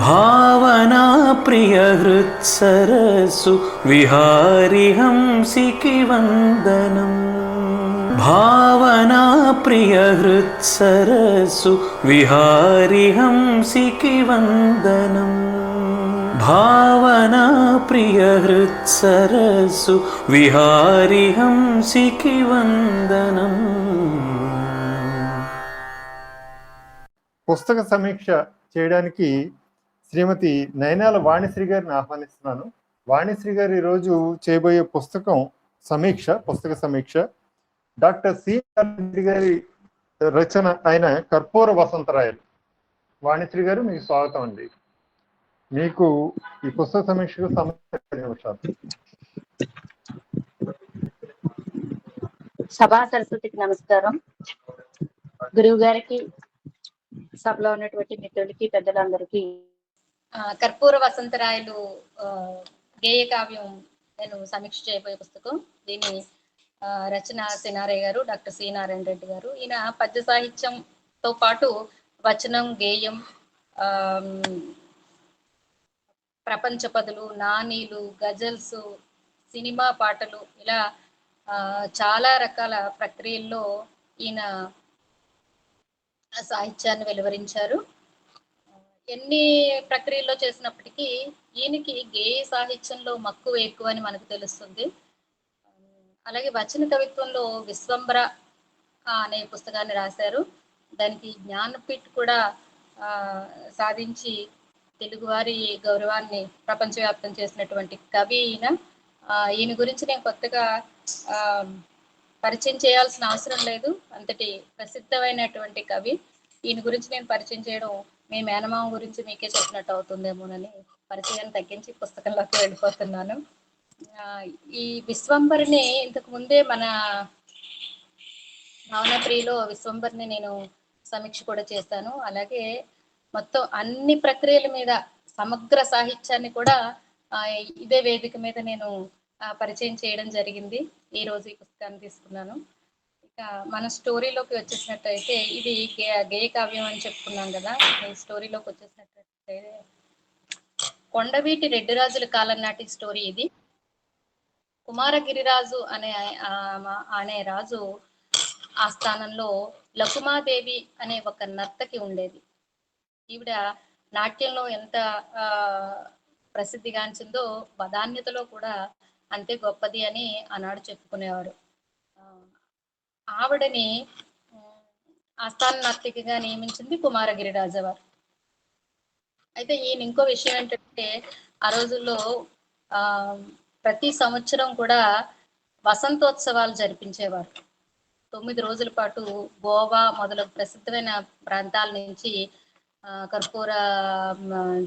భావనా ప్రియ హృత్సరస్సు విహారి హంసికి వందనం భావనా ప్రియ హృత్సరస్సు విహారి హంసికి వందనం భావనా ప్రియ హృత్సరస్సు విహారి హంసికి వందనం పుస్తక సమీక్ష చేయడానికి శ్రీమతి నయనాల వాణిశ్రీ గారిని ఆహ్వానిస్తున్నాను. వాణిశ్రీ గారు ఈరోజు చేయబోయే పుస్తకం సమీక్ష పుస్తక సమీక్ష. డాక్టర్ సి గారి రచన అయిన కర్పూర వసంతరాయలు. వాణిశ్రీ గారు మీకు స్వాగతం అండి. మీకు ఈ పుస్తక సమీక్షకు సమస్య సభా సరస్వతికి నమస్కారం. గురువు గారికి సభలో ఉన్నటువంటి మిత్రులకి పెద్దలందరికీ కర్పూర వసంతరాయలు గేయ కావ్యం నేను సమీక్ష చేయబోయే పుస్తకం. దీని రచన సినారయ్య గారు డాక్టర్ సి నారాయణ రెడ్డి గారు. ఈయన పద్య సాహిత్యంతో పాటు వచనం గేయం ప్రపంచ పదులు నానీలు గజల్స్ సినిమా పాటలు ఇలా చాలా రకాల ప్రక్రియల్లో ఈయన సాహిత్యాన్ని వెలువరించారు. ఎన్ని ప్రక్రియల్లో చేసినప్పటికీ ఈయనకి గేయ సాహిత్యంలో మక్కువ ఎక్కువ అని మనకు తెలుస్తుంది. అలాగే వచన కవిత్వంలో విశ్వంబర అనే పుస్తకాన్ని రాశారు. దానికి జ్ఞానపీఠ్ కూడా సాధించి తెలుగువారి గౌరవాన్ని ప్రపంచవ్యాప్తం చేసినటువంటి కవి ఈయన. ఈయన గురించి నేను కొత్తగా పరిచయం చేయాల్సిన అవసరం లేదు. అంతటి ప్రసిద్ధమైనటువంటి కవి. ఈయన గురించి నేను పరిచయం చేయడం మీ మేనమామ గురించి మీకే చెప్పినట్టు అవుతుందేమోనని పరిచయాన్ని తగ్గించి పుస్తకంలోకి వెళ్ళిపోతున్నాను. ఈ విశ్వంబరిని ఇంతకు ముందే మన భావనప్రియులో విశ్వంబరిని నేను సమీక్ష కూడా చేశాను. అలాగే మొత్తం అన్ని ప్రక్రియల మీద సమగ్ర సాహిత్యాన్ని కూడా ఇదే వేదిక మీద నేను పరిచయం చేయడం జరిగింది. ఈ రోజు ఈ పుస్తకాన్ని తీసుకున్నాను. మన స్టోరీలోకి వచ్చేసినట్టయితే ఇది గే గేయ కావ్యం అని చెప్పుకున్నాం కదా. ఈ స్టోరీలోకి వచ్చేసినట్టయితే కొండవీటి రెడ్డిరాజుల కాలం నాటి స్టోరీ ఇది. కుమారగిరిరాజు అనే అనే రాజు ఆ స్థానంలో లకుమాదేవి అనే ఒక నర్తకి ఉండేది. ఈవిడ నాట్యంలో ఎంత ప్రసిద్ధిగాంచిందో వదాన్యతలో కూడా అంతే గొప్పది అని ఆనాడు చెప్పుకునేవారు ఆవిడని ఉమ్, నియమించింది కుమారగిరి రాజావారు అయితే ఈయన ఇంకో విషయం ఏంటంటే ఆ రోజుల్లో ఆ ప్రతి సంవత్సరం కూడా వసంతోత్సవాలు జరిపించేవారు. తొమ్మిది రోజుల పాటు గోవా మొదలగు ప్రసిద్ధమైన ప్రాంతాల నుంచి కర్పూర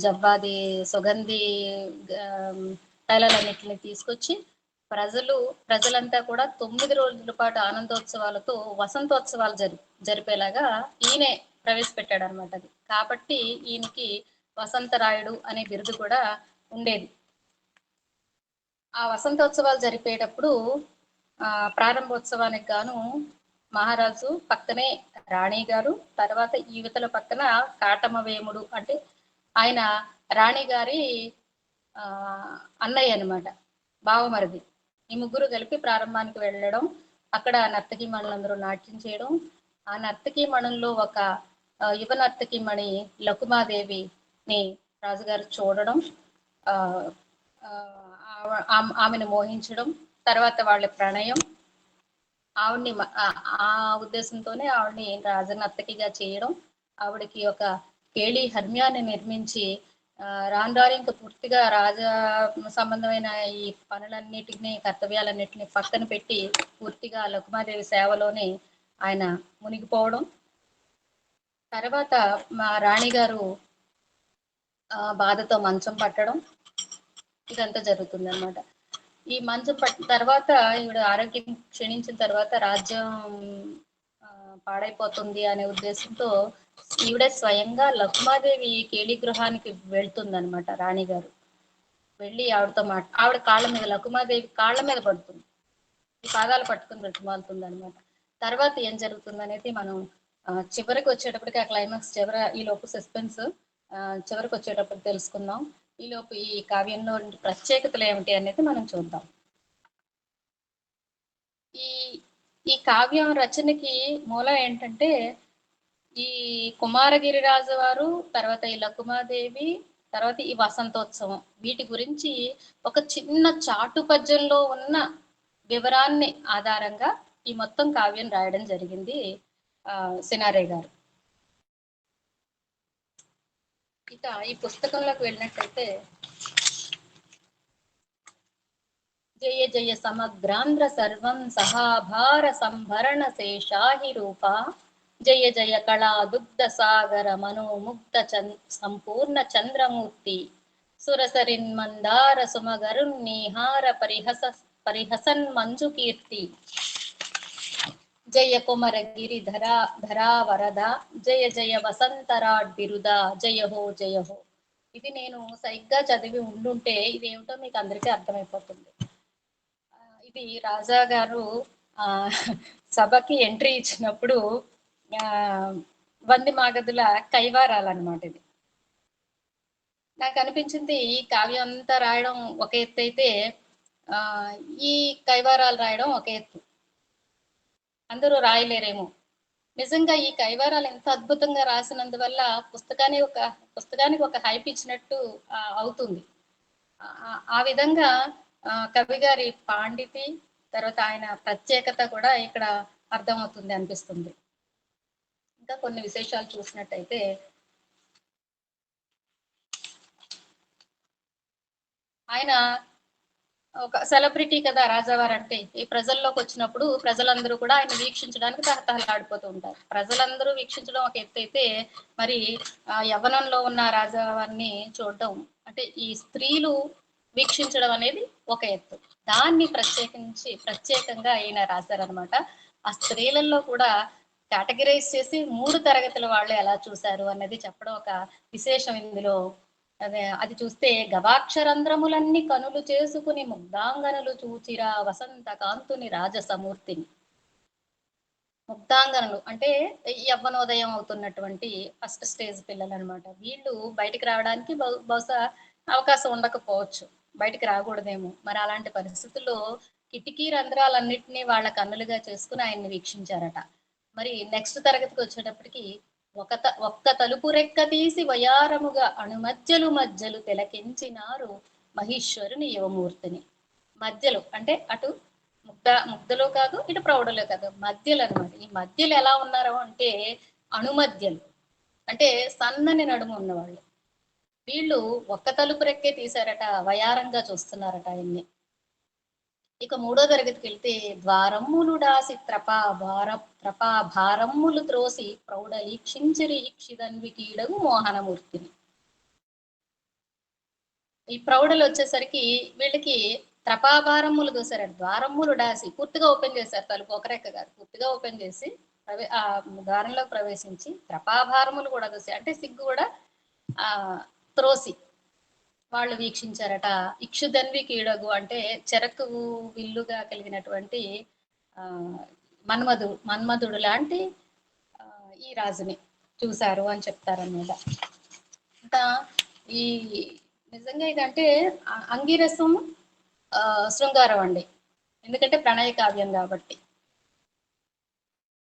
జవ్వాది సుగంధి తైలాలన్నింటిని తీసుకొచ్చి ప్రజలు ప్రజలంతా కూడా తొమ్మిది రోజుల పాటు ఆనందోత్సవాలతో వసంతోత్సవాలు జరి జరిపేలాగా ఈయనే ప్రవేశపెట్టాడు అనమాట అది. కాబట్టి ఈయనకి వసంతరాయుడు అనే బిరుదు కూడా ఉండేది. ఆ వసంతోత్సవాలు జరిపేటప్పుడు ఆ ప్రారంభోత్సవానికి గాను మహారాజు పక్కనే రాణి గారు తర్వాత ఈవతల పక్కన కాటమవేముడు అంటే ఆయన రాణి గారి ఆ అన్నయ్య అనమాట బావమరిది. ఈ ముగ్గురు కలిపి ప్రారంభానికి వెళ్ళడం అక్కడ నర్తకి మణులందరూ నాట్యం చేయడం. ఆ నర్తకి మణుల్లో ఒక యువ నర్తకి మణి లకుమాదేవిని రాజుగారు చూడడం ఆ ఆమె- ఆమెను మోహించడం తర్వాత వాళ్ళ ప్రణయం. ఆవిడ్ని ఆ- ఉద్దేశంతోనే ఆవిడ్ని రాజనర్తకిగా చేయడం. ఆవిడకి ఒక కేళి హర్మ్యాన్ని నిర్మించి రాను రాను ఇంకా పూర్తిగా రాజ సంబంధమైన ఈ పనులన్నిటిని కర్తవ్యాలన్నిటిని పక్కన పెట్టి పూర్తిగా లకుమాదేవి సేవలోనే ఆయన మునిగిపోవడం. తర్వాత మా రాణిగారు ఆ, బాధతో మంచం పట్టడం. ఇదంతా జరుగుతుంది అనమాట ఈ మంచం పట్టిన తర్వాత ఈవిడ ఆరోగ్యం క్షీణించిన తర్వాత రాజ్యం ఆ, పాడైపోతుంది అనే ఉద్దేశంతో ఈవిడ స్వయంగా లక్ష్మాదేవి కేళి గృహానికి వెళ్తుందన్నమాట రాణి గారు వెళ్ళి ఆవిడతో మాట ఆవిడ కాళ్ళ మీద లకుమాదేవి కాళ్ళ మీద పడుతుంది. ఈ పాదాలు పట్టుకుని బ్రతిమాలుతుంది అనమాట తర్వాత ఏం జరుగుతుంది అనేది మనం చివరికి వచ్చేటప్పటికి ఆ క్లైమాక్స్ చివర ఈ లోపు సస్పెన్స్ చివరికి వచ్చేటప్పుడు తెలుసుకుందాం. ఈ లోపు ఈ కావ్యంలో ప్రత్యేకతలు ఏమిటి అనేది మనం చూద్దాం. ఈ ఈ కావ్యం రచనకి మూలం ఏంటంటే ఈ కుమారగిరి వారు తర్వాత ఈ లకుమాదేవి తర్వాత ఈ వసంతోత్సవం. వీటి గురించి ఒక చిన్న చాటు పద్యంలో ఉన్న వివరాన్ని ఆధారంగా ఈ మొత్తం కావ్యం రాయడం జరిగింది ఆ సినారే గారు. ఇక ఈ పుస్తకంలోకి వెళ్ళినట్టయితే జయ జయ సమగ్రాంధ్ర సర్వం సహాభార సంభరణ శేషాహి రూప జయ జయ కళా దుగ్ధ సాగర మనోముగ్ధ చన్ సంపూర్ణ చంద్రమూర్తి. సురసరిన్ మందార సుమగరున్ నీహార పరిహస పరిహసన్ మంజు కీర్తి. జయ కుమర గిరిధరా ధరా ధరా వరద జయ జయ వసంతరాడ్ బిరుద జయ హో జయ హో. ఇది నేను సరిగ్గా చదివి ఉండుంటే ఇదేమిటో మీకు అందరికీ అర్థమైపోతుంది. ఇది రాజా గారు ఆ సభకి ఎంట్రీ ఇచ్చినప్పుడు వంది మాగదుల కైవారాలన్నమాట ఇది. నాకు అనిపించింది ఈ కావ్యం అంతా రాయడం ఒక ఎత్తు అయితే ఈ కైవారాలు రాయడం ఒక ఎత్తు. అందరూ రాయలేరేమో. నిజంగా ఈ కైవారాలు ఎంత అద్భుతంగా రాసినందువల్ల పుస్తకాన్ని ఒక పుస్తకానికి ఒక హైప్ ఇచ్చినట్టు అవుతుంది. ఆ- విధంగా కవి గారి పాండితి తర్వాత ఆయన ప్రత్యేకత కూడా ఇక్కడ అర్థమవుతుంది అనిపిస్తుంది. కొన్ని విశేషాలు చూసినట్టయితే ఆయన ఒక సెలబ్రిటీ కదా రాజావారు అంటే ఈ ప్రజల్లోకి వచ్చినప్పుడు ప్రజలందరూ కూడా ఆయన వీక్షించడానికి తహతహలాడిపోతూ ఉంటారు. ప్రజలందరూ వీక్షించడం ఒక ఎత్తు అయితే మరి ఆ యవ్వనంలో ఉన్న రాజావారిని చూడడం అంటే ఈ స్త్రీలు వీక్షించడం అనేది ఒక ఎత్తు. దాన్ని ప్రత్యేకించి ప్రత్యేకంగా ఆయన రాశారనమాట ఆ స్త్రీలలో కూడా కేటగిరైజ్ చేసి మూడు తరగతుల వాళ్ళు ఎలా చూశారు అన్నది చెప్పడం ఒక విశేషం ఇందులో. అదే అది చూస్తే గవాక్షరంధ్రములన్నీ కనులు చేసుకుని ముగ్ధాంగనలు చూచిరా వసంత కాంతుని రాజసమూర్తిని. ముగ్ధాంగనలు అంటే యవ్వనోదయం అవుతున్నటువంటి ఫస్ట్ స్టేజ్ పిల్లలు అనమాట వీళ్ళు బయటికి రావడానికి బహు- బహుశా అవకాశం ఉండకపోవచ్చు. బయటికి రాకూడదేమో. మరి అలాంటి పరిస్థితుల్లో కిటికీ రంధ్రాలన్నింటినీ వాళ్ళ కన్నులుగా చేసుకుని ఆయన్ని వీక్షించారట. మరి నెక్స్ట్ తరగతికి వచ్చేటప్పటికి ఒక త- ఒక్క తలుపు రెక్క తీసి వయారముగా అణుమధ్యలు మధ్యలు తిలకించినారు మహేశ్వరుని యువమూర్తిని. మధ్యలో అంటే అటు ముగ్ధ ముగ్ధలో కాదు ఇటు ప్రౌఢలో కాదు మధ్యలు అనమాట ఈ మధ్యలు ఎలా ఉన్నారు అంటే అణుమధ్యలు అంటే సన్నని నడుము ఉన్నవాళ్ళు. వీళ్ళు ఒక్క తలుపు రెక్కే తీశారట వయారంగా చూస్తున్నారట ఆయన్ని. ఇక మూడో తరగతికి వెళ్తే ద్వారమ్ములు డాసి త్రపా భార త్రపా భారమ్ములు త్రోసి ప్రౌఢలీక్షించిరి ఈక్షిదన్వి కీడగు మోహనమూర్తిని. ఈ ప్రౌఢలు వచ్చేసరికి వీళ్ళకి త్రపాభారమ్ములు దూసారండి ద్వారమ్ములు డాసి పూర్తిగా ఓపెన్ చేశారు తలుపు ఒకరెక్క గారు పూర్తిగా ఓపెన్ చేసి ప్రవే ఆ ద్వారంలో ప్రవేశించి త్రపాభారములు కూడా దూసాయి. అంటే సిగ్గు కూడా ఆ త్రోసి. వాళ్ళు వీక్షించారట. ఇక్షుదన్వి కీడగు అంటే చెరకు విల్లుగా కలిగినటువంటి ఆ మన్మధు మన్మధుడు లాంటి ఈ రాజుని చూశారు అని చెప్తారన్నమాట. ఇంకా ఈ నిజంగా ఇదంటే అంగీరసం ఆ, శృంగారం అండి. ఎందుకంటే ప్రణయ కావ్యం కాబట్టి.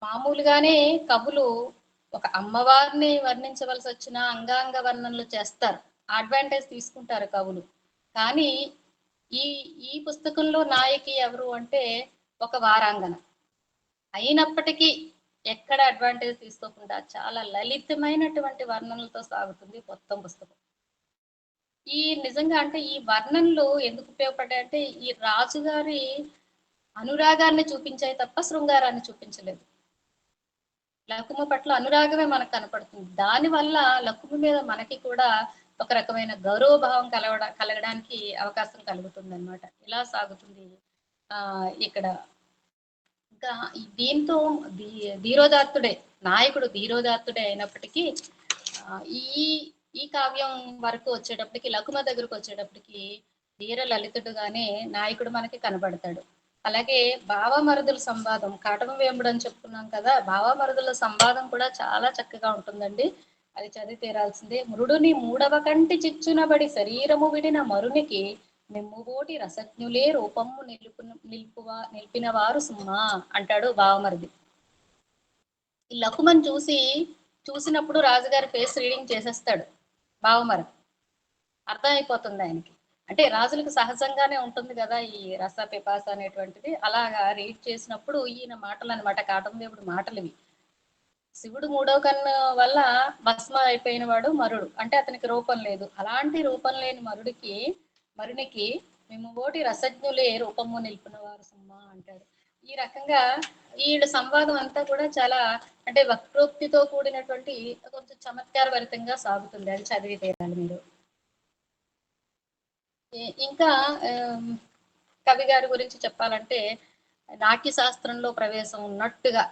మామూలుగానే కవులు ఒక అమ్మవారిని వర్ణించవలసి వచ్చిన అంగాంగ వర్ణనలు చేస్తారు. అడ్వాంటేజ్ తీసుకుంటారు కవులు. కానీ ఈ ఈ పుస్తకంలో నాయకి ఎవరు అంటే ఒక వారాంగన. అయినప్పటికీ ఎక్కడ అడ్వాంటేజ్ తీసుకోకుండా చాలా లలితమైనటువంటి వర్ణనలతో సాగుతుంది మొత్తం పుస్తకం. ఈ నిజంగా అంటే ఈ వర్ణనలు ఎందుకు ఉపయోగపడ్డాయంటే ఈ రాజుగారి అనురాగాన్ని చూపించాయి తప్ప శృంగారాన్ని చూపించలేదు. లకుమ పట్ల అనురాగమే మనకు కనపడుతుంది. దానివల్ల లకుమ మీద మనకి కూడా ఒక రకమైన గౌరవభావం కలవడ కలగడానికి అవకాశం కలుగుతుంది అనమాట ఇలా సాగుతుంది? ఆ ఇక్కడ ఇంకా దీంతో ధీ- ధీరోదాత్తుడే నాయకుడు ధీరోదాత్తుడే అయినప్పటికీ ఈ ఈ కావ్యం వరకు వచ్చేటప్పటికి లకుమ దగ్గరకు వచ్చేటప్పటికి ధీర లలితుడుగానే నాయకుడు మనకి కనబడతాడు. అలాగే భావమరుదుల సంవాదం కాటమ వేంబుడు అని చెప్పుకున్నాం కదా భావమరుదుల సంవాదం కూడా చాలా చక్కగా ఉంటుందండి. అది చదివి తీరాల్సిందే. మృడుని మూడవ కంటి చిచ్చునబడి శరీరము విడిన మరునికి మెమ్ముబోటి రసజ్ఞులే రూపము నిలుపు నిలుపువా నిలిపిన వారు సుమ్మా అంటాడు బావమరిది. ఈ లకుమని చూసి చూసినప్పుడు రాజుగారి ఫేస్ రీడింగ్ చేసేస్తాడు భావమరిది అర్థమైపోతుంది ఆయనకి. అంటే రాజులకు సహజంగానే ఉంటుంది కదా ఈ రస పిపాస అనేటువంటిది. అలాగా రీడ్ చేసినప్పుడు ఈయన మాటలు అనమాట కాటందేవుడు మాటలు ఇవి శివుడు మూడవ కన్ను వల్ల భస్మ అయిపోయిన వాడు మరుడు. అంటే అతనికి రూపం లేదు. అలాంటి రూపం లేని మరుడికి మరునికి మేము ఓటి రసజ్ఞులే రూపము నిలిపిన వారు సుమ్మా అంటాడు. ఈ రకంగా ఈయన సంవాదం అంతా కూడా చాలా అంటే వక్రోక్తితో కూడినటువంటి కొంచెం చమత్కారభరితంగా సాగుతుంది. అది చదివి తీరాలి మీరు. ఇంకా కవి గారి గురించి చెప్పాలంటే నాట్య శాస్త్రంలో ప్రవేశం ఉన్నట్టుగా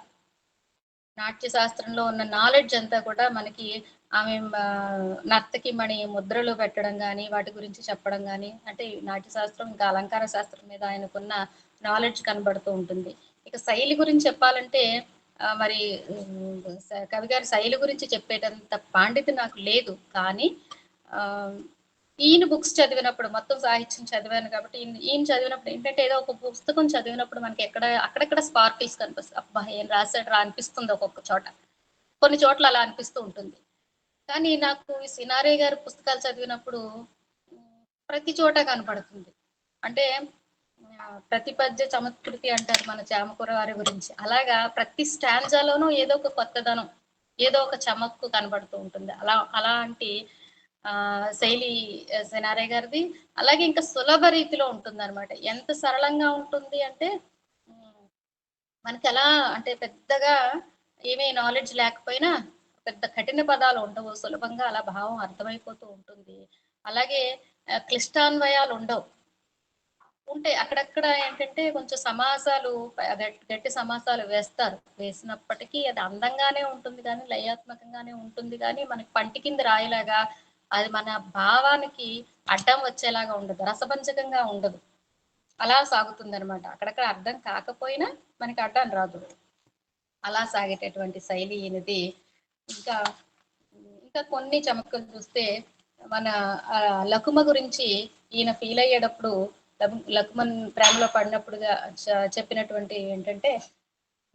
నాట్య శాస్త్రంలో ఉన్న నాలెడ్జ్ అంతా కూడా మనకి ఆమె నర్తకి మణి ముద్రలు పెట్టడం కానీ వాటి గురించి చెప్పడం కానీ అంటే నాట్యశాస్త్రం నాట్య శాస్త్రం ఇంకా అలంకార శాస్త్రం మీద ఆయనకున్న నాలెడ్జ్ కనబడుతూ ఉంటుంది. ఇక శైలి గురించి చెప్పాలంటే మరి స- కవి గారి శైలి గురించి చెప్పేటంత పాండిత్యం నాకు లేదు. కానీ ఈయన బుక్స్ చదివినప్పుడు మొత్తం సాహిత్యం చదివాను కాబట్టి ఈయన- చదివినప్పుడు ఏంటంటే ఏదో ఒక పుస్తకం చదివినప్పుడు మనకి ఎక్కడ అక్కడెక్కడ స్పార్కిల్స్ కనిపిస్తుంది అబ్బా ఏం రాశాడు రా అనిపిస్తుంది ఒక్కొక్క చోట. కొన్ని చోట్ల అలా అనిపిస్తూ ఉంటుంది. కానీ నాకు ఈ సినారే గారి పుస్తకాలు చదివినప్పుడు ప్రతి చోట కనపడుతుంది. అంటే ప్రతిపద్య ప్రతి పద్య చమత్కృతి అంటారు మన చామకూర వారి గురించి. అలాగా ప్రతి స్టాంజాలోనూ ఏదో ఒక కొత్తదనం ఏదో ఒక చమక్కు కనబడుతూ ఉంటుంది. అలా అలాంటి శైలి సినారే గారిది. అలాగే ఇంకా సులభ రీతిలో ఉంటుంది అనమాట ఎంత సరళంగా ఉంటుంది అంటే మనకి ఎలా అంటే పెద్దగా ఏమీ నాలెడ్జ్ లేకపోయినా పెద్ద కఠిన పదాలు ఉండవు. సులభంగా అలా భావం అర్థమైపోతూ ఉంటుంది. అలాగే క్లిష్టాన్వయాలు ఉండవు. ఉంటే అక్కడక్కడ ఏంటంటే కొంచెం సమాసాలు గట్టి సమాసాలు వేస్తారు. వేసినప్పటికీ అది అందంగానే ఉంటుంది కానీ లయాత్మకంగానే ఉంటుంది కానీ మనకి పంటి కింద రాయలాగా అది మన భావానికి అడ్డం వచ్చేలాగా ఉండదు రసభంజకంగా ఉండదు. అలా సాగుతుంది అనమాట అక్కడక్కడ అర్థం కాకపోయినా మనకి అడ్డం రాదు. అలా సాగేటటువంటి శైలి ఈయనది ఇంకా ఇంకా కొన్ని చమక్కలు చూస్తే మన ఆ, లకుమ గురించి ఈయన ఫీల్ అయ్యేటప్పుడు లకు- లకుమన్ ప్రేమలో పడినప్పుడుగా చ- చెప్పినటువంటి ఏంటంటే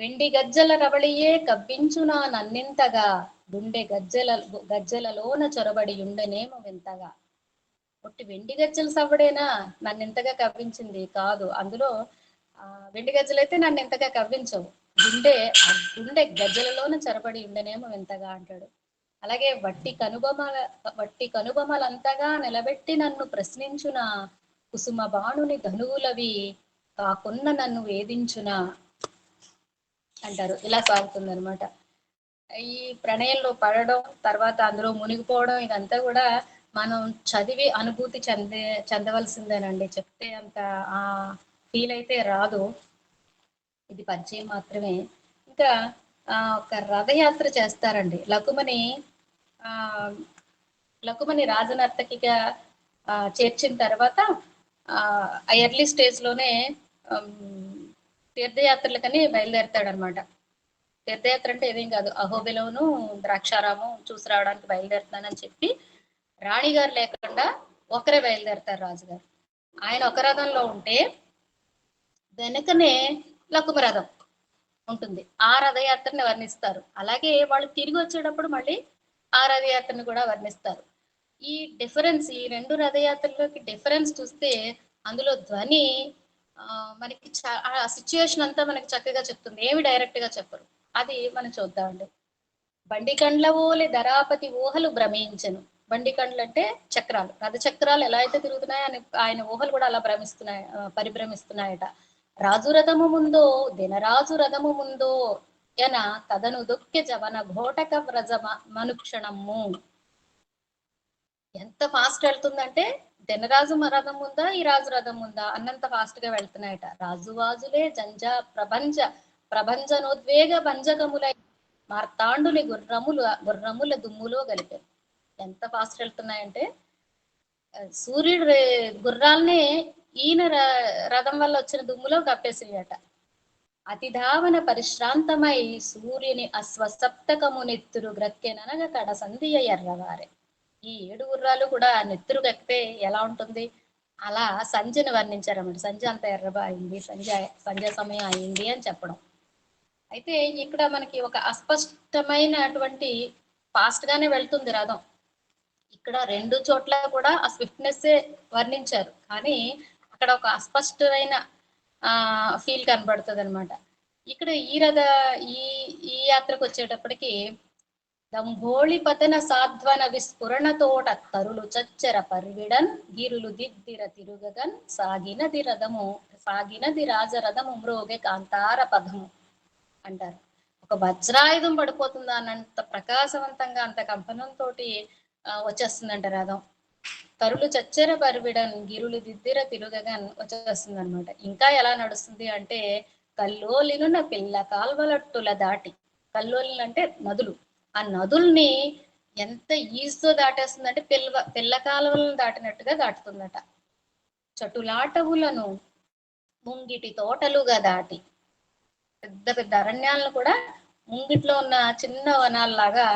వెండి గజ్జల రవళియే కబ్బించునా నన్నింతగా. గుండె గజ్జల గజ్జలలోన చొరబడి ఉండనేమో వింతగా. ఒట్టి వెండి గజ్జల సవ్వడేనా? నన్ను ఇంతగా కవ్వించింది కాదు. అందులో ఆ, వెండి గజ్జలైతే నన్ను ఇంతగా కవ్వించవు. గుండె గుండె గజ్జలలోన చొరబడి ఉండనేమో వింతగా అంటాడు. అలాగే వట్టి కనుబొమల వట్టి కనుబొమలంతగా నిలబెట్టి నన్ను ప్రశ్నించున? కుసుమ బాణుని ధనువులవి కాకున్న నన్ను వేధించున? అంటారు. ఇలా సాగుతుంది అనమాట ఈ ప్రణయంలో పడడం తర్వాత అందులో మునిగిపోవడం ఇదంతా కూడా మనం చదివి అనుభూతి చెందే చెందవలసిందేనండి. చెప్తే అంత ఆ ఫీల్ అయితే రాదు. ఇది పరిచయం మాత్రమే. ఇంకా ఆ, ఒక రథయాత్ర చేస్తారండి. లకుమని ఆ లకుమని రాజనర్తకిగా ఆ, చేర్చిన తర్వాత ఆ ఎర్లీ స్టేజ్లోనే తీర్థయాత్రలకని బయలుదేరతాడనమాట. తీర్థయాత్ర అంటే ఏమేం కాదు. అహోబిలోను ద్రాక్షారామం చూసి రావడానికి బయలుదేరుతున్నానని చెప్పి రాణిగారు లేకుండా ఒకరే బయలుదేరతారు రాజుగారు. ఆయన ఒక రథంలో ఉంటే వెనుకనే లకుమ రథం ఉంటుంది. ఆ రథయాత్రని వర్ణిస్తారు. అలాగే వాళ్ళు తిరిగి వచ్చేటప్పుడు మళ్ళీ ఆ రథయాత్రని కూడా వర్ణిస్తారు. ఈ డిఫరెన్స్ ఈ రెండు రథయాత్రలోకి డిఫరెన్స్ చూస్తే అందులో ధ్వని మనకి చ- ఆ సిచ్యుయేషన్ అంతా మనకి చక్కగా చెప్తుంది. ఏమి డైరెక్ట్గా చెప్పరు. అది మనం చూద్దామండి. బండి కండ్ల ఓలే ధరాపతి ఊహలు భ్రమించను. బండి కండ్లు అంటే చక్రాలు. రథ చక్రాలు ఎలా అయితే తిరుగుతున్నాయో అని ఆయన ఊహలు కూడా అలా భ్రమిస్తున్నాయి పరిభ్రమిస్తున్నాయట. రాజు రథము ముందో దినరాజు రథము ముందో ఎన తదను దుఃఖ్య జవన ఘోటక వ్రజ మనుక్షణము. ఎంత ఫాస్ట్ వెళ్తుందంటే దినరాజు మ- రథం ఉందా ఈ రాజు రథం ఉందా అన్నంత ఫాస్ట్గా వెళ్తున్నాయట. రాజువాజులే జంజా ప్రపంచ ప్రభంజనోద్వేగ భంజకములై మార్తాండుని గుర్రములు గుర్రముల దుమ్ములో గలిపారు. ఎంత ఫాస్ట్ వెళ్తున్నాయంటే సూర్యుడు గుర్రాల్ని ఈయన ర- రథం వల్ల వచ్చిన దుమ్ములో కప్పేసియట అతిధావన పరిశ్రాంతమై సూర్యుని అశ్వసప్తకము నెత్తురు గ్రక్కెననగ కడ సంధియ ఎర్రవారే. ఈ ఏడు గుర్రాలు కూడా నెత్తురు గక్కితే ఎలా ఉంటుంది? అలా సంధ్యను వర్ణించారన్నమాట. సంధ్య అంత ఎర్రబా అయింది సంధ్య సంధ్య సమయం అయింది అని చెప్పడం. అయితే ఇక్కడ మనకి ఒక అస్పష్టమైనటువంటి ఫాస్ట్ గానే వెళ్తుంది రథం. ఇక్కడ రెండు చోట్ల కూడా ఆ స్విఫ్ట్నెస్ వర్ణించారు. కానీ అక్కడ ఒక అస్పష్టమైన ఆ ఫీల్ కనబడుతుంది అనమాట ఇక్కడ ఈ రథ ఈ ఈ యాత్రకు వచ్చేటప్పటికి దంభోళి పతన సాధ్వన విస్ఫురణతోట తరులు చచ్చర పర్విడన్ గిరులు దిద్దిర తిరుగగన్ సాగినది రథము సాగినది రాజరథము మ్రోగే కాంతార పదము అంటారు. ఒక వజ్రాయుధం పడిపోతుందా అన్నంత ప్రకాశవంతంగా అంత కంపనంతో వచ్చేస్తుందంట రథం. తరులు చచ్చెర పర్విడన్ గిరులు దిద్దిర తిరుగగా వచ్చేస్తుంది అనమాట ఇంకా ఎలా నడుస్తుంది అంటే కల్లోలినున్న పిల్ల కాల్వలట్టుల దాటి కల్లోలిలు అంటే నదులు. ఆ నదుల్ని ఎంత ఈజీతో దాటేస్తుంది అంటే పిల్ల పిల్ల కాలువలను దాటినట్టుగా దాటుతుందట. చటులాటవులను ముంగిటి తోటలుగా దాటి పెద్ద పెద్ద అరణ్యాలను కూడా ముంగిట్లో ఉన్న చిన్న వనాల్లాగా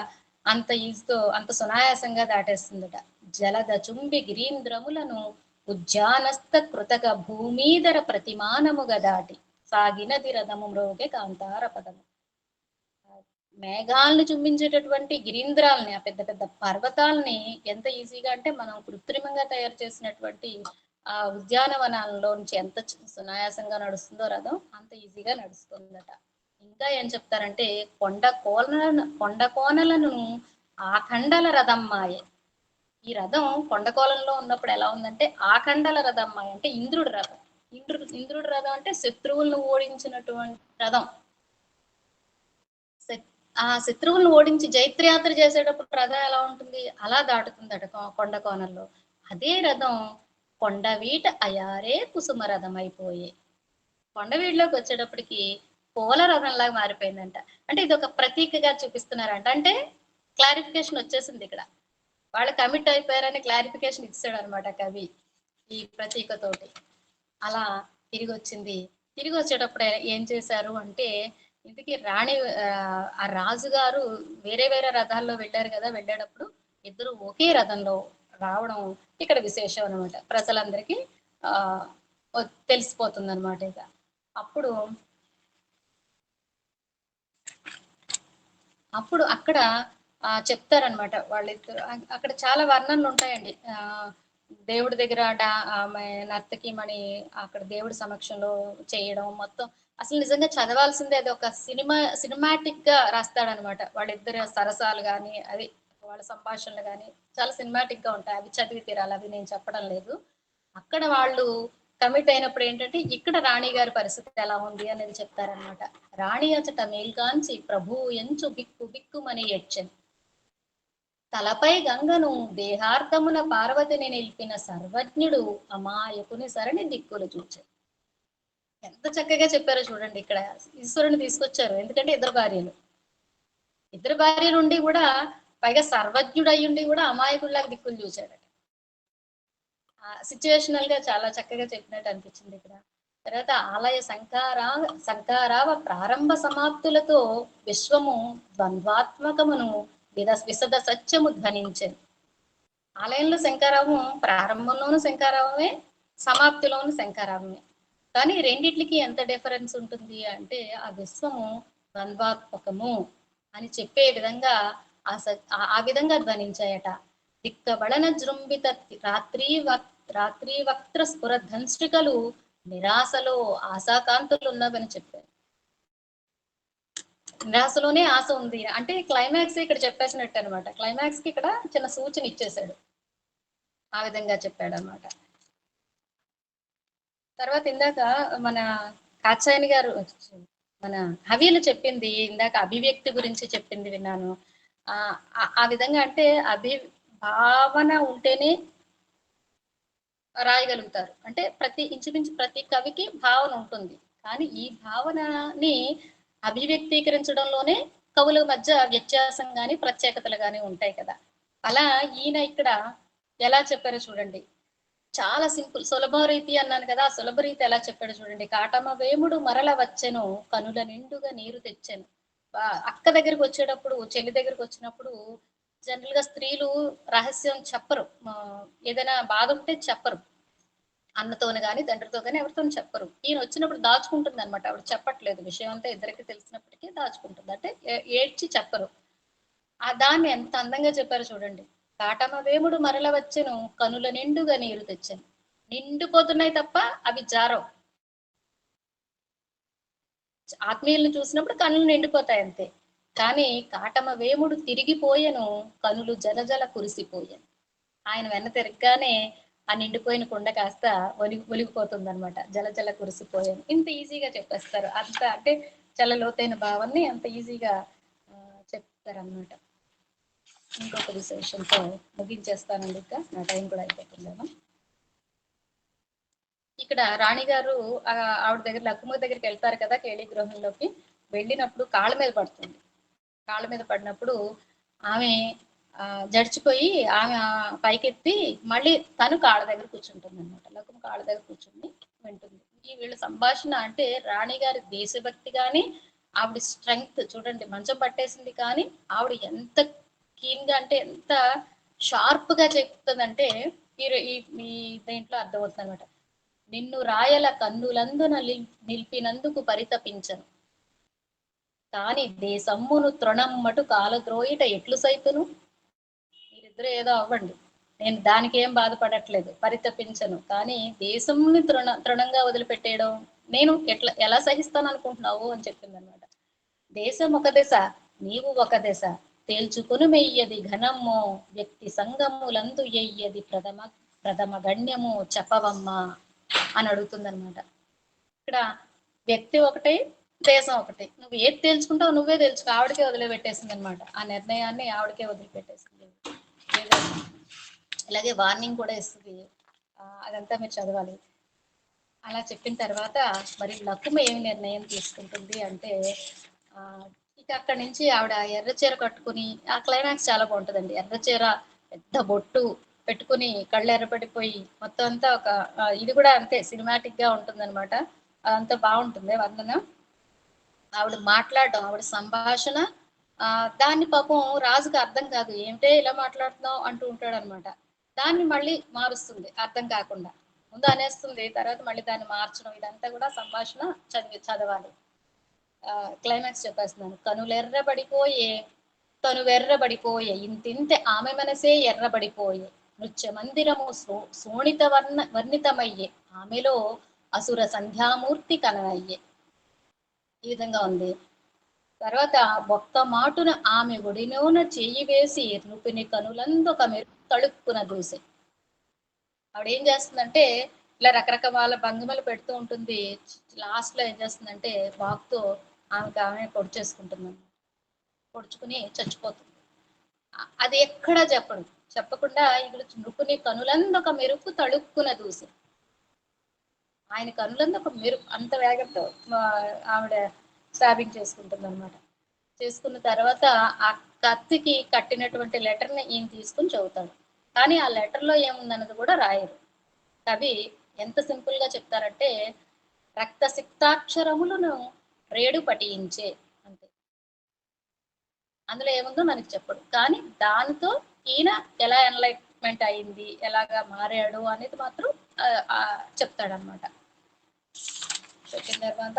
అంత ఈజీతో అంత సునాయాసంగా దాటేస్తుందట. జలద చుంబి గిరీంద్రములను ఉజ్జానస్థ కృతక భూమీధర ప్రతిమానముగా దాటి సాగినది రథము మ్రోగే కాంతార పదము. మేఘాలను చుంబించేటటువంటి గిరీంద్రాలని ఆ పెద్ద పెద్ద పర్వతాలని ఎంత ఈజీగా అంటే మనం కృత్రిమంగా తయారు చేసినటువంటి ఆ ఉద్యానవనాలలో నుంచి ఎంత సునాయాసంగా నడుస్తుందో రథం అంత ఈజీగా నడుస్తుందట. ఇంకా ఏం చెప్తారంటే కొండ కోన కొండ కోనలను ఆఖండల రథం మాయే. ఈ రథం కొండ కోలంలో ఉన్నప్పుడు ఎలా ఉందంటే ఆఖండల రథం మాయ అంటే ఇంద్రుడి రథం. ఇంద్రుడు ఇంద్రుడి రథం అంటే శత్రువులను ఓడించినటువంటి రథం. ఆ శత్రువులను ఓడించి జైత్రయాత్ర చేసేటప్పుడు రథం ఎలా ఉంటుంది? అలా దాటుతుందట కొండ కోనల్లో. అదే రథం కొండవీట అయారే కుసుమ రథం కొండవీటిలోకి వచ్చేటప్పటికి పూల రథంలాగా మారిపోయిందంట. అంటే ఇది ఒక ప్రతీకగా చూపిస్తున్నారంట. అంటే క్లారిఫికేషన్ వచ్చేసింది ఇక్కడ. వాళ్ళు కమిట్ అయిపోయారని క్లారిఫికేషన్ ఇచ్చాడు అనమాట కవి ఈ ప్రతీకతోటి. అలా తిరిగి వచ్చింది తిరిగి వచ్చేటప్పుడు ఏం చేశారు అంటే ఇంటికి రాణి ఆ, ఆ రాజుగారు వేరే వేరే రథాల్లో వెళ్ళారు కదా వెళ్ళేటప్పుడు ఇద్దరు ఒకే రథంలో రావడం ఇక్కడ విశేషం అనమాట ప్రజలందరికీ ఆ తెలిసిపోతుంది అనమాట ఇక. అప్పుడు అప్పుడు అక్కడ చెప్తారనమాట వాళ్ళిద్దరు. అక్కడ చాలా వర్ణనలు ఉంటాయండి. దేవుడి దగ్గర డా ఆమె నర్తకిమణి అక్కడ దేవుడి సమక్షంలో చేయడం మొత్తం. అసలు నిజంగా చదవాల్సిందే అది ఒక సినిమా సినిమాటిక్గా రాస్తాడనమాట వాళ్ళిద్దరు సరసాలు కానీ అది వాళ్ళ సంభాషణలు కానీ చాలా సినిమాటిక్గా ఉంటాయి. అవి చదివి తీరాలి అవి నేను చెప్పడం లేదు. అక్కడ వాళ్ళు కమిట్ అయినప్పుడు ఏంటంటే ఇక్కడ రాణి గారి పరిస్థితి ఎలా ఉంది అనేది చెప్తారనమాట రాణి అచట మేల్గాంచి ప్రభు ఎంచు బిక్కు బిక్కుమని ఎడ్చెన్ తలపై గంగను దేహార్థమున పార్వతిని నిలిపిన సర్వజ్ఞుడు అమాయకుని సరణి దిక్కులు చూచారు ఎంత చక్కగా చెప్పారో చూడండి ఇక్కడ. ఈశ్వరుని తీసుకొచ్చారు. ఎందుకంటే ఇద్దరు భార్యలు. ఇద్దరు భార్య నుండి కూడా పైగా సర్వజ్ఞుడు అయ్యుండి కూడా అమాయకుల్లాగా దిక్కులు చూశాడట. సిచ్యువేషనల్గా చాలా చక్కగా చెప్పినట్టు అనిపించింది ఇక్కడ. తర్వాత ఆలయ సంకారా సంకారావ ప్రారంభ సమాప్తులతో విశ్వము ద్వంద్వాత్మకమును విద విశద సత్యము ధ్వనించింది ఆలయంలో శంకారావం ప్రారంభంలోనూ శంకారావమే సమాప్తిలోను శంకారావమే. కానీ రెండిట్లకి ఎంత డిఫరెన్స్ ఉంటుంది అంటే ఆ విశ్వము ద్వంద్వాత్మకము అని చెప్పే విధంగా ఆ స- ఆ- విధంగా ధ్వనించాయట. దిక్కబడన జృంభిత రాత్రి రాత్రి వక్త్ర స్ఫుర ధన్స్టికలు నిరాశలో ఆశాకాంతులు ఉన్నవని చెప్పారు. నిరాశలోనే ఆశ ఉంది. అంటే క్లైమాక్స్ ఇక్కడ చెప్పేసినట్టు అనమాట క్లైమాక్స్కి ఇక్కడ చిన్న సూచన ఇచ్చేశాడు. ఆ విధంగా చెప్పాడు అనమాట తర్వాత ఇందాక మన కాచాయని గారు మన హవీలు చెప్పింది ఇందాక అభివ్యక్తి గురించి చెప్పింది విన్నాను. ఆ ఆ- విధంగా అంటే అభి భావన ఉంటేనే రాయగలుగుతారు. అంటే ప్రతి ఇంచుమించు ప్రతి కవికి భావన ఉంటుంది. కానీ ఈ భావనని అభివ్యక్తీకరించడంలోనే కవుల మధ్య వ్యత్యాసం కానీ ప్రత్యేకతలు కానీ ఉంటాయి కదా. అలా ఈయన ఇక్కడ ఎలా చెప్పారో చూడండి. చాలా సింపుల్ సులభ రీతి అన్నాను కదా. సులభ రీతి ఎలా చెప్పాడు చూడండి. కాటమ వేముడు మరల వచ్చెను కనుల నిండుగా నీరు తెచ్చాను. అక్క దగ్గరికి వచ్చేటప్పుడు చెల్లి దగ్గరికి వచ్చినప్పుడు జనరల్గా స్త్రీలు రహస్యం చెప్పరు. ఏదైనా బాధ ఉంటే చెప్పరు. అన్నతోని కానీ తండ్రితో కానీ ఎవరితో చెప్పరు. ఈయన వచ్చినప్పుడు దాచుకుంటుంది అనమాట ఆవిడ చెప్పట్లేదు. విషయం అంతా ఇద్దరికి తెలిసినప్పటికీ దాచుకుంటుంది. అంటే ఏ- ఏడ్చి చెప్పరు. ఆ దాన్ని ఎంత అందంగా చెప్పారు చూడండి. కాటమ వేముడు మరల వచ్చెను కనుల నిండుగా నీరు తెచ్చాను. నిండిపోతున్నాయి తప్ప అవి జారవు. ఆత్మీయులను చూసినప్పుడు కనులు నిండిపోతాయి అంతే. కానీ కాటమ వేముడు తిరిగిపోయెను కనులు జలజల కురిసిపోయాను. ఆయన వెన్న తిరగగానే ఆ నిండిపోయిన కుండ కాస్త ఒలిగి ఒలిగిపోతుంది అనమాట జలజల కురిసిపోయాను. ఇంత ఈజీగా చెప్పేస్తారు. అంత అంటే చాలా లోతైన భావాన్ని అంత ఈజీగా చెప్తారు అనమాట ఇంకొక విశేషంతో ముగించేస్తానండి ఇంకా. నా టైం కూడా అయిపోతుందేమో ఇక్కడ రాణి గారు ఆవిడ దగ్గర లక్ష్మ దగ్గరికి వెళ్తారు కదా కేళి గృహంలోకి వెళ్ళినప్పుడు కాళ్ళ మీద పడుతుంది. కాళ్ళ మీద పడినప్పుడు ఆమె జడిచిపోయి ఆమె పైకెత్తి మళ్ళీ తను కాళ్ళ దగ్గర కూర్చుంటుంది అనమాట లక్ష్మ కాళ్ళ దగ్గర కూర్చుని వింటుంది. ఈ వీళ్ళ సంభాషణ అంటే రాణి గారి దేశభక్తి కానీ ఆవిడ స్ట్రెంగ్త్ చూడండి మంచం పట్టేసింది కానీ ఆవిడ ఎంత కీన్గా అంటే ఎంత షార్ప్గా చెప్తుందంటే ఈ ఈ- ఈ దేంట్లో అర్థమవుతుంది అనమాట నిన్ను రాయల కన్నులందున నిల్- నిలిపినందుకు పరితపించను. కాని దేశమ్మును తృణమ్మటు కాలద్రోయిట ఎట్లు సైతును? మీరిద్దరు ఏదో అవ్వండి. నేను దానికి ఏం బాధపడట్లేదు. పరితపించను. కానీ దేశంని తృణ తృణంగా వదిలిపెట్టేయడం నేను ఎట్లా ఎలా సహిస్తాను అనుకుంటున్నావు అని చెప్పింది అనమాట దేశం ఒక దశ నీవు ఒక దశ. తేల్చుకుని మెయ్యది ఘనము వ్యక్తి సంగములందు ఎయ్యది ప్రథమ ప్రథమ గణ్యము చెప్పవమ్మా అని అడుగుతుందన్నమాట. ఇక్కడ వ్యక్తి ఒకటే దేశం ఒకటి. నువ్వు ఏది తెలుసుకుంటావు నువ్వే తెలుసుకో ఆవిడకే వదిలిపెట్టేసింది అనమాట ఆ నిర్ణయాన్ని ఆవిడకే వదిలిపెట్టేసింది. ఇలాగే వార్నింగ్ కూడా ఇస్తుంది. అదంతా మీరు చదవాలి. అలా చెప్పిన తర్వాత మరి లక్కుమ ఏమి నిర్ణయం తీసుకుంటుంది అంటే ఆ, ఇక అక్కడి నుంచి ఆవిడ ఎర్ర చీర కట్టుకుని ఆ క్లైమాక్స్ చాలా బాగుంటుందండి. ఎర్ర చీర పెద్ద బొట్టు పెట్టుకుని కళ్ళు ఎర్రపడిపోయి మొత్తం అంతా ఒక ఇది కూడా అంతే సినిమాటిక్గా ఉంటుంది అనమాట అదంతా బాగుంటుంది. వందన. ఆవిడ మాట్లాడడం ఆవిడ సంభాషణ దాన్ని పాపం రాజుకు అర్థం కాదు. ఏమిటే ఇలా మాట్లాడుతున్నావు అంటూ ఉంటాడు అనమాట దాన్ని మళ్ళీ మారుస్తుంది అర్థం కాకుండా. ముందు అనేస్తుంది తర్వాత మళ్ళీ దాన్ని మార్చడం ఇదంతా కూడా సంభాషణ చదివి చదవాలి. క్లైమాక్స్ చెప్పేస్తున్నాను. కనులెర్రబడిపోయే తను వెర్రబడిపోయే ఇంతింతే ఆమె మనసే ఎర్రబడిపోయే. నృత్య మందిరము సో శోణిత వర్ణ వర్ణితమయ్యే. ఆమెలో అసుర సంధ్యామూర్తి కలనయ్యే. ఈ విధంగా ఉంది. తర్వాత ఒక్క మాటున ఆమె ఒడినోన చేయి వేసి నృపిని కనులందొక మెరు తడుక్కున దూసే ఆవిడ ఏం చేస్తుందంటే ఇలా రకరకాల భంగిమలు పెడుతూ ఉంటుంది. లాస్ట్లో ఏం చేస్తుందంటే వాక్తో ఆమెకు ఆమె పొడి చేసుకుంటుంది పొడుచుకుని చచ్చిపోతుంది. అది ఎక్కడా చెప్పడం. చెప్పకుండా ఇక్కడ నృకుని కనులందొక మెరుపు తడుక్కున దూసి ఆయన కనులందు ఒక మెరుపు అంత వేగంతో ఆవిడ స్టాబింగ్ చేసుకుంటుంది అనమాట చేసుకున్న తర్వాత ఆ కత్తికి కట్టినటువంటి లెటర్ని ఈయన తీసుకుని చదువుతాడు. కానీ ఆ లెటర్లో ఏముందన్నది కూడా రాయరు. కవి ఎంత సింపుల్గా చెప్తారంటే రక్త సిక్తాక్షరములను రేడు పఠించే అంతే. అందులో ఏముందో మనకి చెప్పడు. కానీ దానితో ఈయన ఎలా ఎన్లైట్మెంట్ అయింది ఎలాగా మారాడు అనేది మాత్రం చెప్తాడనమాట చెప్పిన తర్వాత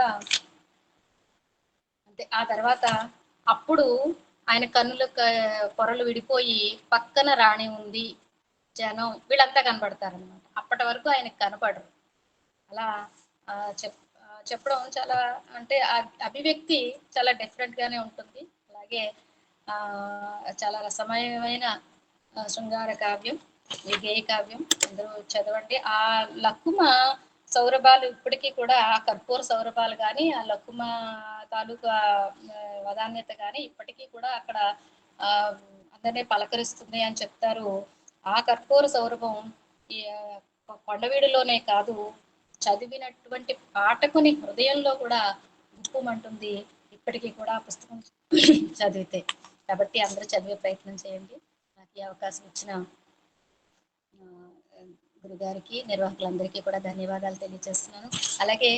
అంతే ఆ తర్వాత అప్పుడు ఆయన కన్నుల పొరలు విడిపోయి పక్కన రాణి ఉంది జనం వీళ్ళంతా కనబడతారనమాట అప్పటి వరకు ఆయనకు కనపడరు. అలా ఆ, చెప్ చెప్పడం చాలా అంటే అభివ్యక్తి చాలా డిఫరెంట్ గానే ఉంటుంది. అలాగే ఆ చాలా రసమయమైన శృంగార కావ్యం ఈ కావ్యం అందరూ చదవండి. ఆ లక్కుమ సౌరభాలు ఇప్పటికీ కూడా ఆ కర్పూర సౌరభాలు కానీ ఆ లక్కుమ తాలూకా ఆ, వదాన్యత కానీ ఇప్పటికీ కూడా అక్కడ ఆ అందరినీ పలకరిస్తుంది అని చెప్తారు. ఆ కర్పూర సౌరభం కొండవీడులోనే కాదు చదివినటువంటి పాఠకుని హృదయంలో కూడా గుప్పుమంటుంది ఇప్పటికీ కూడా ఆ పుస్తకం చదివితే. కాబట్టి అందరూ చదివే ప్రయత్నం చేయండి. ఈ అవకాశం ఇచ్చిన గురుగారికి నిర్వాహకులందరికీ కూడా ధన్యవాదాలు తెలియజేస్తున్నాను. అలాగే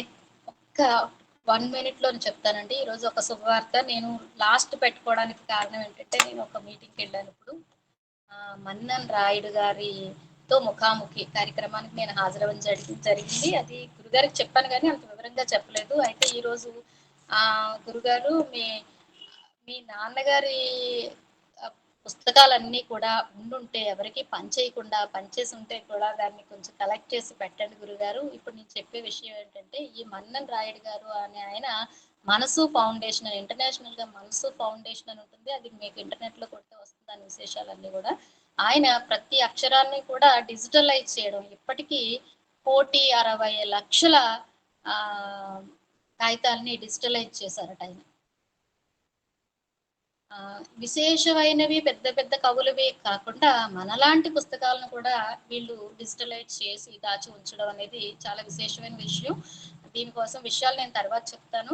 ఒక్క వన్ మినిట్లో చెప్తానండి. ఈరోజు ఒక శుభవార్త. నేను లాస్ట్ పెట్టుకోవడానికి కారణం ఏంటంటే నేను ఒక మీటింగ్కి వెళ్ళాను ఇప్పుడు. మన్నన్ రాయుడు గారితో ముఖాముఖి కార్యక్రమానికి నేను హాజరవ్వడం జరిగి జరిగింది. అది గురుగారికి చెప్పాను కానీ అంత వివరంగా చెప్పలేదు. అయితే ఈరోజు ఆ గురుగారు మీ మీ నాన్నగారి పుస్తకాలన్నీ కూడా ఉండుంటే ఎవరికి పనిచేయకుండా పనిచేసి ఉంటే కూడా దాన్ని కొంచెం కలెక్ట్ చేసి పెట్టండి గురుగారు. ఇప్పుడు నేను చెప్పే విషయం ఏంటంటే ఈ మన్నన్ రాయుడు గారు అనే ఆయన మనసు ఫౌండేషన్ ఇంటర్నేషనల్గా మనసు ఫౌండేషన్ అని ఉంటుంది. అది మీకు ఇంటర్నెట్లో కొడితే వస్తుంది దాని విశేషాలన్నీ కూడా. ఆయన ప్రతి అక్షరాన్ని కూడా డిజిటలైజ్ చేయడం ఇప్పటికీ కోటి అరవై లక్షల ఆ కాగితాలని డిజిటలైజ్ చేశారట ఆయన. విశేషమైనవి పెద్ద పెద్ద కవులవి కాకుండా మనలాంటి పుస్తకాలను కూడా వీళ్ళు డిజిటలైజ్ చేసి దాచి ఉంచడం అనేది చాలా విశేషమైన విషయం. దీనికోసం విషయాలు నేను తర్వాత చెప్తాను.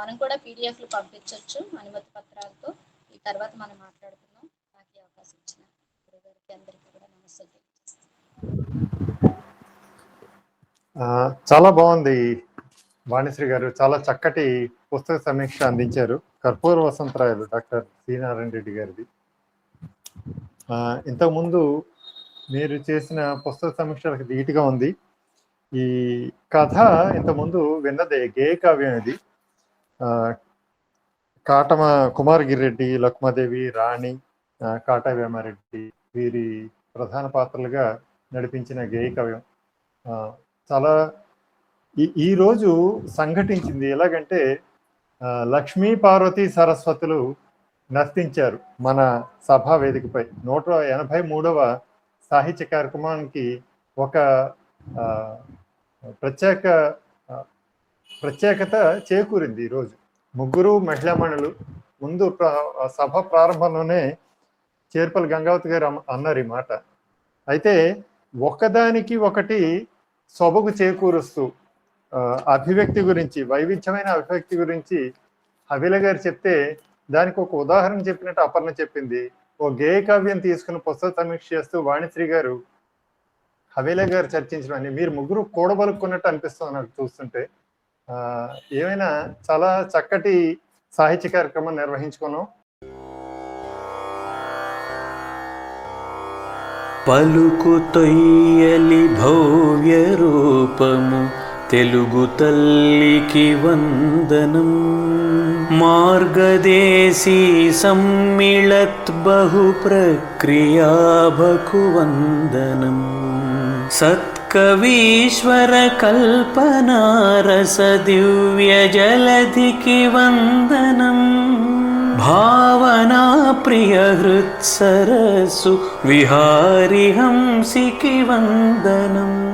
మనం కూడా పీడిఎఫ్లు పంపించవచ్చు అనుమతి పత్రాలతో. ఈ తర్వాత మనం మాట్లాడుకుందాం. నాకు ఈ అవకాశం ఇచ్చిన గురుగారికి అందరికీ కూడా నమస్తే చాలా బాగుంది. వాణిశ్రీ గారు చాలా చక్కటి పుస్తక సమీక్ష అందించారు. కర్పూర వసంతరాయలు డాక్టర్ సి నారాయణ రెడ్డి గారిది. ఇంతకుముందు మీరు చేసిన పుస్తక సమీక్షలకు ధీటుగా ఉంది. ఈ కథ ఇంతకుముందు విన్నదే గేయ కావ్యం ఇది. కాటమ కుమారగిరెడ్డి లక్ష్మాదేవి రాణి కాటవేమారెడ్డి వీరి ప్రధాన పాత్రలుగా నడిపించిన గేయ కవ్యం. చాలా ఈ ఈ రోజు సంఘటించింది ఎలాగంటే లక్ష్మీ పార్వతి సరస్వతులు నర్తించారు మన సభా వేదికపై. నూట ఎనభై మూడవ సాహిత్య కార్యక్రమానికి ఒక ప్రత్యేక ప్రత్యేకత చేకూరింది ఈరోజు. ముగ్గురు మహిళామణులు ముందు సభ ప్రారంభంలోనే చేర్పల గంగావతి గారు అమ్మ- అన్నారు ఈ మాట. అయితే ఒకదానికి ఒకటి సొబగు చేకూరుస్తూ అభివ్యక్తి గురించి వైవిధ్యమైన అభివ్యక్తి గురించి హవిల గారు చెప్తే దానికి ఒక ఉదాహరణ చెప్పినట్టు అపర్ణ చెప్పింది. ఓ గేయ కావ్యం తీసుకుని పుస్తక సమీక్ష చేస్తూ వాణిశ్రీ గారు హవేల గారు చర్చించడం మీరు ముగ్గురు కూడబలుక్కున్నట్టు అనిపిస్తుంది నాకు చూస్తుంటే. ఆ, ఏమైనా చాలా చక్కటి సాహిత్య కార్యక్రమం నిర్వహించుకున్నాం. పలుకు తొయ్యలి భవ్య రూపము తెలుగు తల్లికి వందనం. మార్గదేశీ సమ్మిళత్ బహు ప్రక్రియాభకు వందనం. సత్కవీశ్వర కల్పనారస దివ్య జలధికి వందనం. భావనా ప్రియ హృత్సరసు విహారి హంసికి వందనం.